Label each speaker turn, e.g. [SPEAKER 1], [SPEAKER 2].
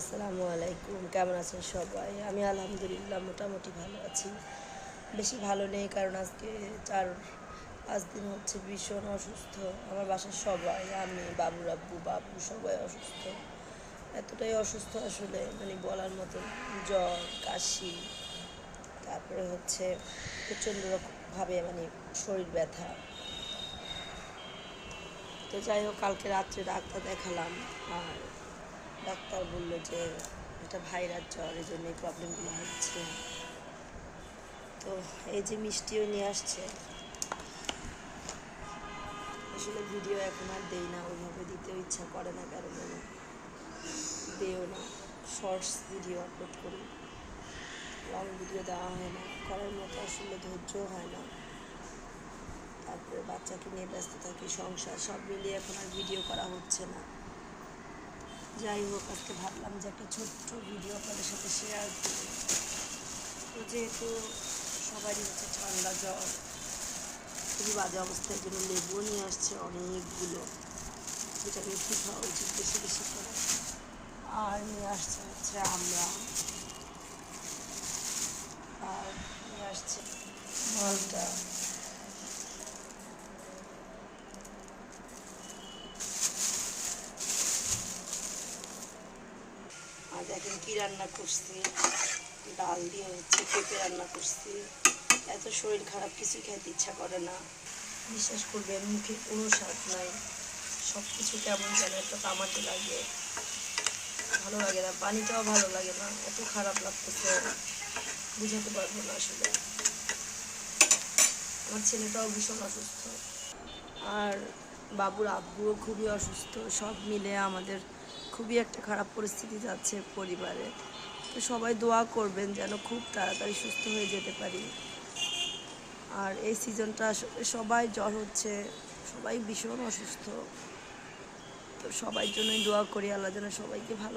[SPEAKER 1] আসসালামু আলাইকুম, কেমন আছেন সবাই? আমি আলহামদুলিল্লাহ মোটামুটি ভালো আছি। বেশি ভালো নেই কারণ আজকে চার, পাঁচ দিন হচ্ছে ভীষণ অসুস্থ। আমার বাসার সবাই, আমি, বাবু রাব্বু বাবু সবাই অসুস্থ। এতটাই অসুস্থ আসলে মানে বলার মতো জ্বর, কাশি, তারপরে হচ্ছে প্রচণ্ড রকমভাবে মানে শরীর ব্যথা। তো যাই হোক, কালকে রাত্রে ডাক্তার দেখালাম, আর ডাক্তার বলল যে এটা ভাইরাস জ্বর, এই জন্য এই প্রবলেমগুলো হচ্ছে। তো এই যে মিষ্টিও নিয়ে আসছে। আসলে ভিডিও এখন আর দেই না, ওইভাবে দিতেও ইচ্ছা করে না কারণ আমি দেও না শর্টস ভিডিও আপলোড করি। লং ভিডিও দেওয়া হয় না, করার মতো আসলে ধৈর্য হয় না। তারপরে বাচ্চাকে নিয়ে ব্যস্ত থাকি, সংসার, সব মিলিয়ে এখন আর ভিডিও করা হচ্ছে না। যাই হোক, আজকে ভাবলাম যে একটা ছোট্ট ভিডিও আপনাদের সাথে শেয়ার করি। তো যেহেতু সবারই হচ্ছে ঠান্ডা জ্বর, খুবই বাজে অবস্থায় জন্য লেবুও নিয়ে আসছে অনেকগুলো ভিটামিন সি খাওয়া উচিত বেশি বেশি করে। আর নিয়ে আসছে হচ্ছে আমরা। আর নিয়ে আসছে মালটা। আর দেখেন কি রান্না করছি? ডাল দিয়ে হচ্ছে পেঁপে রান্না করছি। এত শরীর খারাপ কিছু খেতে ইচ্ছা করে না। বিশ্বাস করবেন, মুখে কোনো স্বাদ নাই। সব কিছু কেমন যেন একটা তামাটে লাগে। ভালো লাগে না, পানিটাও ভালো লাগে না। এত খারাপ লাগতেছে। বুঝাতে পারব না আসলে। আমার ছেলেটাও ভীষণ অসুস্থ। আর বাবুর আব্বুও খুবই অসুস্থ। সব মিলে আমাদের খুবই একটা খারাপ পরিস্থিতি যাচ্ছে পরিবারে। তো সবাই দোয়া করবেন যেন খুব তাড়াতাড়ি সুস্থ হয়ে যেতে পারি। আর এই সিজনটা সবাই জ্বর হচ্ছে, সবাই ভীষণ অসুস্থ। তো সবাই জন্যই দোয়া করি, আল্লাহ যেন সবাইকে ভালো